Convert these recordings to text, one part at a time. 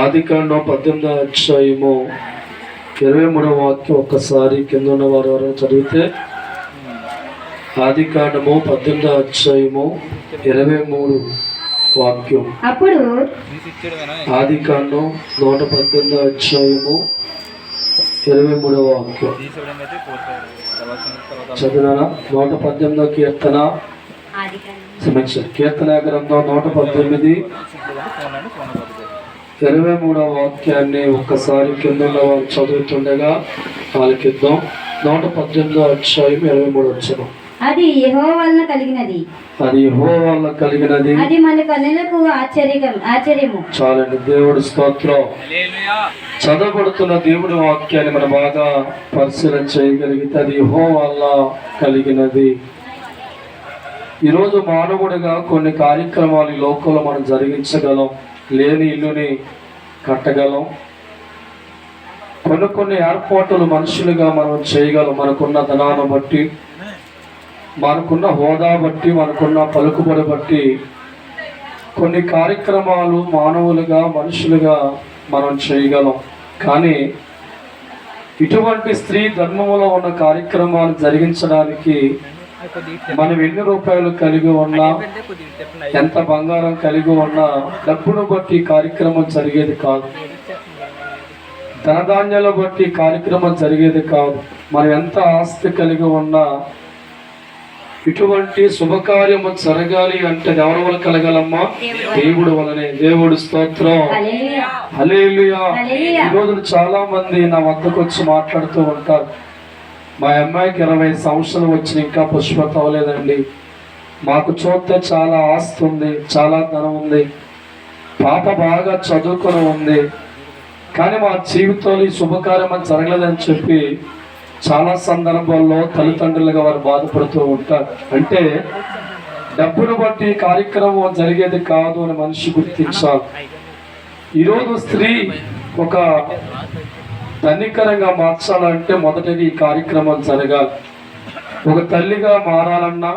ఆది కాండం పద్దెనిమిదో అధ్యాయము ఇరవై మూడవ వాక్యం ఒక్కసారి కింద ఉన్న వారు ఎవరైనా చదివితే ఆది కాండము పద్దెనిమిదో అధ్యాయము ఇరవై మూడు వాక్యం. అప్పుడు ఆది కాండం నూట పద్దెనిమిదో అధ్యాయము ఇరవై మూడవ వాక్యం. చదివినా నూట పద్దెనిమిదో కీర్తన. సమీక్ష కీర్తన గ్రంథం నూట పద్దెనిమిది ఇరవై మూడవ వాక్యాన్ని ఒక్కసారి కింద ఉన్న వారు చదువుతుండగా ఆలకిద్దాం. నూట పద్దెనిమిదో అధ్యాయం ఇరవై మూడు వచ్చిన అది యెహోవా వలన కలిగినది. అది హో వల్ల కలిగినది. అది మన కన్నులకు ఆశ్చర్యం ఆశ్చర్యము. చాలండి దేవుడి స్తోత్రం. చదవబడుతున్న దేవుడి వాక్యాన్ని మనం బాగా పరిశీలన చేయగలిగితే అది హో వల్ల కలిగినది. ఈరోజు మానవుడిగా కొన్ని కార్యక్రమాలు లోకంలో మనం జరిగించగలం. లేని ఇల్లుని కట్టగలం. కొన్ని కొన్ని ఏర్పాట్లు మనుషులుగా మనం చేయగలం. మనకున్న ధనాన్ని బట్టి మనకున్న హోదా బట్టి మనకున్న పలుకుబడి బట్టి కొన్ని కార్యక్రమాలు మానవులుగా మనుషులుగా మనం చేయగలం. కానీ ఇటువంటి స్త్రీ ధర్మంలో ఉన్న కార్యక్రమాలు జరిగించడానికి మనం ఎన్ని రూపాయలు కలిగి ఉన్నా ఎంత బంగారం కలిగి ఉన్నా డబ్బును బట్టి కార్యక్రమం జరిగేది కాదు. ధనధాన్యాల బట్టి కార్యక్రమం జరిగేది కాదు. మనం ఎంత ఆస్తి కలిగి ఉన్నా ఇటువంటి శుభకార్యము జరగాలి అంటే ఎవరి వల్ల కలగాలమ్మా? దేవుడు వలనే దేవుడు స్తోత్రం. హల్లెలూయా. హల్లెలూయా. హల్లెలూయా. ఈ రోజున చాలా మంది నా వద్దకు వచ్చి మాట్లాడుతూ ఉంటారు. మా అమ్మాయికి ఇరవై సంవత్సరాలు వచ్చి ఇంకా పుష్పత అవ్వలేదండి. మాకు చూస్తే చాలా ఆస్తి ఉంది చాలా ధనం ఉంది. పాప బాగా చదువుకొని ఉంది. కానీ మా జీవితంలో ఈ శుభకార్యం అని జరగలేదని చెప్పి చాలా సందర్భాల్లో తల్లిదండ్రులుగా వారు బాధపడుతూ ఉంటారు. అంటే డబ్బును బట్టి కార్యక్రమం జరిగేది కాదు అని మనిషి గుర్తించాలి ఈరోజు స్త్రీ ఒక ధనికరంగా మార్చాలంటే మొదటిది ఈ కార్యక్రమం జరగాలి. ఒక తల్లిగా మారాలన్నా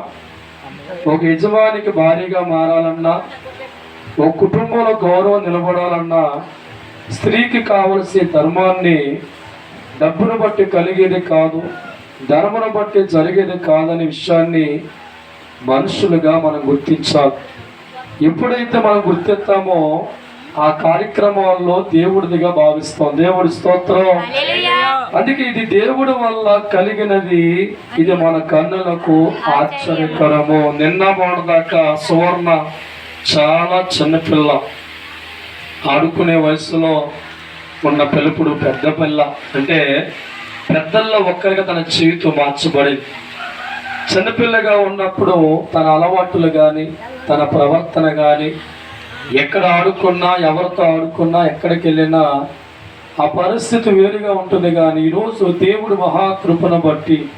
ఒక యజమానికి భారీగా మారాలన్నా ఒక కుటుంబంలో గౌరవం నిలబడాలన్నా స్త్రీకి కావలసిన ధర్మాన్ని డబ్బును బట్టి కలిగేది కాదు ధర్మను బట్టి జరిగేది కాదనే విషయాన్ని మనుషులుగా మనం గుర్తించాలి. ఎప్పుడైతే మనం గుర్తిస్తామో ఆ కార్యక్రమాల్లో దేవుడిదిగా భావిస్తాం. దేవుడి స్తోత్రం. అందుకే ఇది దేవుడి వల్ల కలిగినది ఇది మన కన్నులకు ఆశ్చర్యకరము. నిన్న మొన్నదాకా సువర్ణ చాలా చిన్నపిల్ల ఆడుకునే వయసులో ఉన్న పిలుపుడు పెద్ద పిల్ల. అంటే పెద్దల్లో ఒక్కరిగా తన జీవితం మార్చబడింది. చిన్నపిల్లగా ఉన్నప్పుడు తన అలవాట్లు కానీ తన ప్రవర్తన కానీ ఎక్కడ ఆడుకున్నా ఎవరితో ఆడుకున్నా ఎక్కడికి వెళ్ళినా ఆ పరిస్థితి వేరుగా ఉంటుంది. కానీ ఈరోజు దేవుడు మహాకృపను బట్టి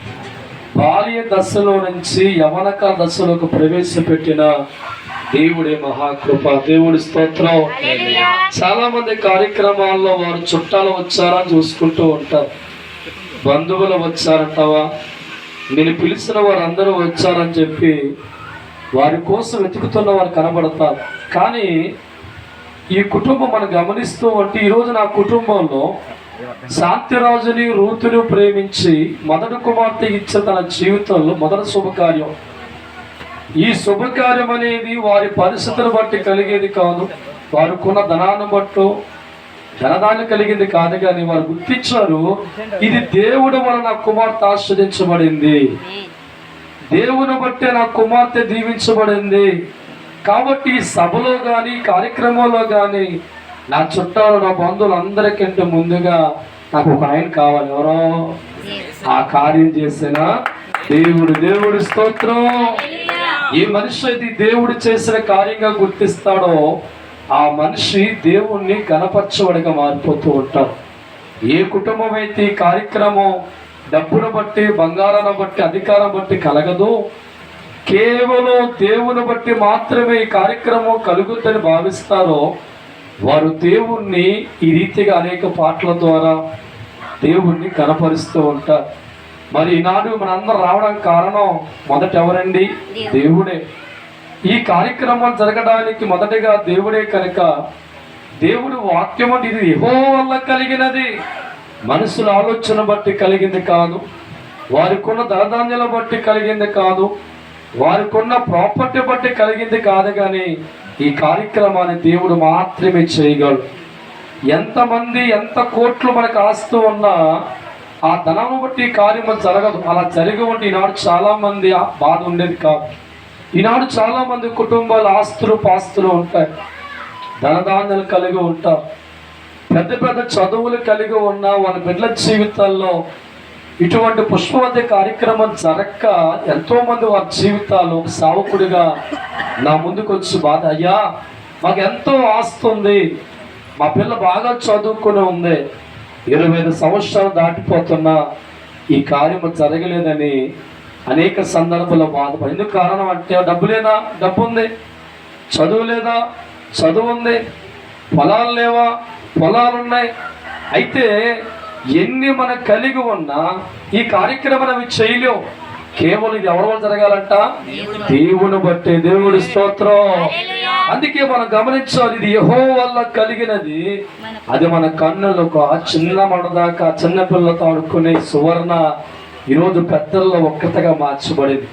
బాల్య దశలో నుంచి యవనకాల దశలోకి ప్రవేశపెట్టిన దేవుడే మహాకృప. దేవుడి స్తోత్రం. చాలా మంది కార్యక్రమాల్లో వారు చుట్టాలు వచ్చారా చూసుకుంటూ ఉంటారు. బంధువులు వచ్చారంటావా? నేను పిలిచిన వారు అందరూ వచ్చారని చెప్పి వారి కోసం వెతుకుతున్న వారు కనబడతారు. కానీ ఈ కుటుంబం మనం గమనిస్తూ ఉంటే ఈరోజు నా కుటుంబంలో శాంతిరాజుని రూతుని ప్రేమించి మొదటి కుమార్తె ఇచ్చే తన జీవితంలో మొదటి శుభకార్యం. ఈ శుభకార్యం అనేది వారి పరిస్థితులను బట్టి కలిగేది కాదు. వారుకున్న ధనాన్ని బట్టు ధనదాన్ని కలిగింది కాదు కానీ వారు గుర్తించారు ఇది దేవుడు వలన నా కుమార్తె ఆశ్రదించబడింది దేవుని బట్టే నా కుమార్తె దీవించబడింది. కాబట్టి సభలో కానీ కార్యక్రమంలో కానీ నా చుట్టాలు నా బంధువులు అందరికంటే ముందుగా నాకు ఒక ఆయన కావాలి. ఎవరో? ఆ కార్యం చేసిన దేవుడు దేవుడి స్తోత్రం. ఏ మనిషి అయితే దేవుడు చేసిన కార్యంగా గుర్తిస్తాడో ఆ మనిషి దేవుణ్ణి గణపరచబడిగా మారిపోతూ ఉంటారు ఏ కుటుంబం అయితే ఈ కార్యక్రమం డబ్బును బట్టి బంగారాన్ని బట్టి అధికారం బట్టి కలగదు. కేవలం దేవుని బట్టి మాత్రమే ఈ కార్యక్రమం కలుగుద్దని భావిస్తారో వారు దేవుణ్ణి ఈ రీతిగా అనేక పాటల ద్వారా దేవుణ్ణి కనపరుస్తూ ఉంటారు. మరి ఈనాడు మనందరం రావడానికి కారణం మొదట ఎవరండి? దేవుడే. ఈ కార్యక్రమం జరగడానికి మొదటిగా దేవుడే కనుక దేవుడు వాక్యం అంటే ఇది యహో వల్ల కలిగినది. మనుషుల ఆలోచన బట్టి కలిగింది కాదు. వారికున్న ధనధాన్యాల బట్టి కలిగింది కాదు. వారికున్న ప్రాపర్టీ బట్టి కలిగింది కాదు కానీ ఈ కార్యక్రమాన్ని దేవుడు మాత్రమే చేయగలడు. ఎంతమంది ఎంత కోట్లు మనకు ఆస్తూ ఉన్నా ఆ ధనము బట్టి కార్యము జరగదు. అలా జరిగి ఉంటే ఈనాడు చాలామంది ఆ బాధ ఉండేది కాదు. ఈనాడు చాలామంది కుటుంబాలు ఆస్తులు పాస్తులు ఉంటాయి. ధనధాన్యాలు కలిగి ఉంటారు. పెద్ద పెద్ద చదువులు కలిగి ఉన్న వాళ్ళ బిడ్డల జీవితాల్లో ఇటువంటి పుష్పవతి కార్యక్రమం జరక్క ఎంతో మంది వారి జీవితాలు ఒక సావకుడిగా నా ముందుకు వచ్చి బాధ అయ్యా మాకు ఎంతో ఆస్తుంది మా పిల్ల బాగా చదువుకుని ఉంది. ఇరవై ఐదు సంవత్సరాలు దాటిపోతున్నా. ఈ కార్యము జరగలేదని అనేక సందర్భాల్లో బాధపడి ఎందుకు కారణం అంటే డబ్బు లేదా? డబ్బు ఉంది. చదువు లేదా? చదువు ఉంది. పొలాలు లేవా? పొలాలు ఉన్నాయి అయితే ఎన్ని మనం కలిగి ఉన్నా ఈ కార్యక్రమం అవి చేయలేవు. కేవలం ఇది ఎవరి వల్ల జరగాలంట? దేవుని బట్టి దేవుడి స్తోత్రం. అందుకే మనం గమనించాలి ఇది యహో వల్ల కలిగినది. అది మన కన్నులకు ఆ చిన్న మనదాకా చిన్నపిల్లలతో ఆడుకునే సువర్ణ ఈరోజు పెద్దల్లో ఒక్కతగా మార్చబడింది.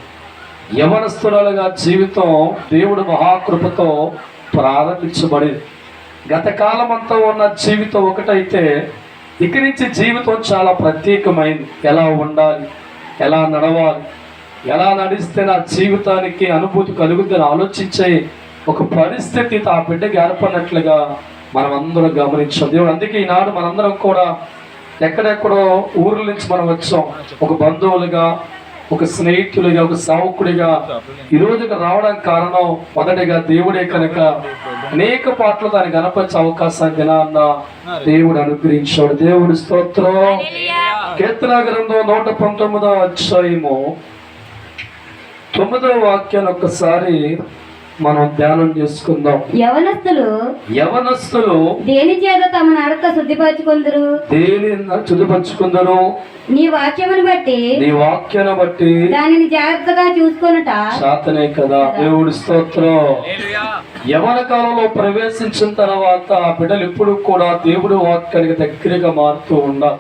యవనస్తురాలుగా జీవితం దేవుడు మహాకృపతో ప్రారంభించబడింది. గత కాలం అంతా ఉన్న జీవితం ఒకటైతే ఇక నుంచి జీవితం చాలా ప్రత్యేకమైంది. ఎలా ఉండాలి? ఎలా నడవాలి? ఎలా నడిస్తే నా జీవితానికి అనుభూతి కలుగుతుందని ఆలోచించే ఒక పరిస్థితి ఆ బిడ్డకి ఏర్పడినట్లుగా మనం అందరం గమనించాం. దేవుడు అందుకే ఈనాడు మనందరం కూడా ఎక్కడెక్కడో ఊర్ల నుంచి మనం వచ్చాం. ఒక బంధువులుగా ఒక స్నేహితుడిగా ఒక సావుకుడిగా ఈ రోజుకి రావడానికి కారణం మొదటిగా దేవుడే కనుక అనేక పాటలు దాన్ని గణపరిచే అవకాశాన్ని దినాన్న దేవుడు అనుగ్రహించాడు. దేవుడి స్తోత్రం. కీర్తన గ్రంథం నూట పంతొమ్మిదో అధ్యాయము తొమ్మిదవ వాక్యాన్ని ఒక్కసారి మనం ధ్యానం చేసుకుందాం. యవనస్తులు యవనస్తులు దేని చేత తమ నడక శుద్ధిపరచుకుందరు? దేని చుదుపరుచుకుందరు నీ వాక్యమును బట్టి నీ వాక్యాన్ని బట్టి దానిని జాగ్రత్తగా చూసుకొనుట శాతనే కదా. దేవుడి స్తోత్రం. యవన కాలంలో ప్రవేశించిన తర్వాత ఆ బిడ్డలు ఎప్పుడు కూడా దేవుడి వాక్యానికి దగ్గరగా మారుతూ ఉండాలి.